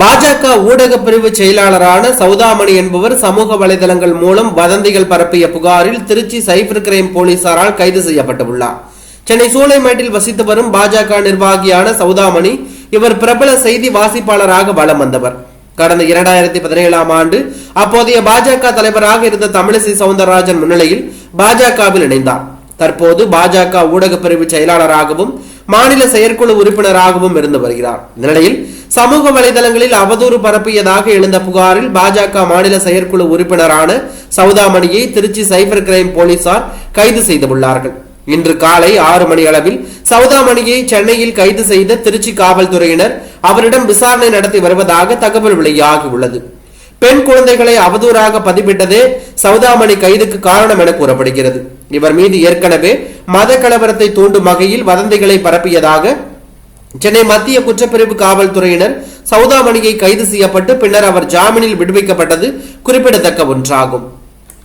பாஜக ஊடக பிரிவு செயலாளரான சௌதாமணி என்பவர் சமூக வலைதளங்கள் மூலம் வதந்திகள் பரப்பிய புகாரில் திருச்சி சைபர் கிரைம் போலீசாரால் கைது செய்யப்பட்டுள்ளார். சென்னை சூளைமேட்டில் வசித்து வரும் பாஜக நிர்வாகியான சௌதாமணி இவர் பிரபல செய்தி வாசிப்பாளராக வலம் வந்தவர். கடந்த இரண்டாயிரத்தி பதினேழாம் ஆண்டு அப்போதைய பாஜக தலைவராக இருந்த தமிழிசை சவுந்தரராஜன் முன்னிலையில் பாஜகவில் இணைந்தார். தற்போது பாஜக ஊடக பிரிவு செயலாளராகவும் மாநில செயற்குழு உறுப்பினராகவும் இருந்து வருகிறார். இந்நிலையில் சமூக வலைதளங்களில் அவதூறு பரப்பியதாக எழுந்த புகாரில் பாஜக மாநில செயற்குழு உறுப்பினரான சௌதாமணியை திருச்சி சைபர் கிரைம் போலீசார் கைது செய்துள்ளார்கள். இன்று காலை ஆறு மணி அளவில் சௌதாமணியை சென்னையில் கைது செய்த திருச்சி காவல்துறையினர் அவரிடம் விசாரணை நடத்தி வருவதாக தகவல் வெளியாகியுள்ளது பெண் குழந்தைகளை அவதூறாக பதிவிட்டதே சௌதாமணி கைதுக்கு காரணம் என கூறப்படுகிறது. இவர் மீது ஏற்கனவே மத கலவரத்தை தூண்டும் வகையில் வதந்திகளை பரப்பியதாக சென்னை மத்திய குற்றப்பிரிவு காவல்துறையினர் சௌதாமணியை கைது செய்யப்பட்டு பின்னர் அவர் ஜாமீனில் விடுவிக்கப்பட்டது குறிப்பிடத்தக்க ஒன்றாகும்.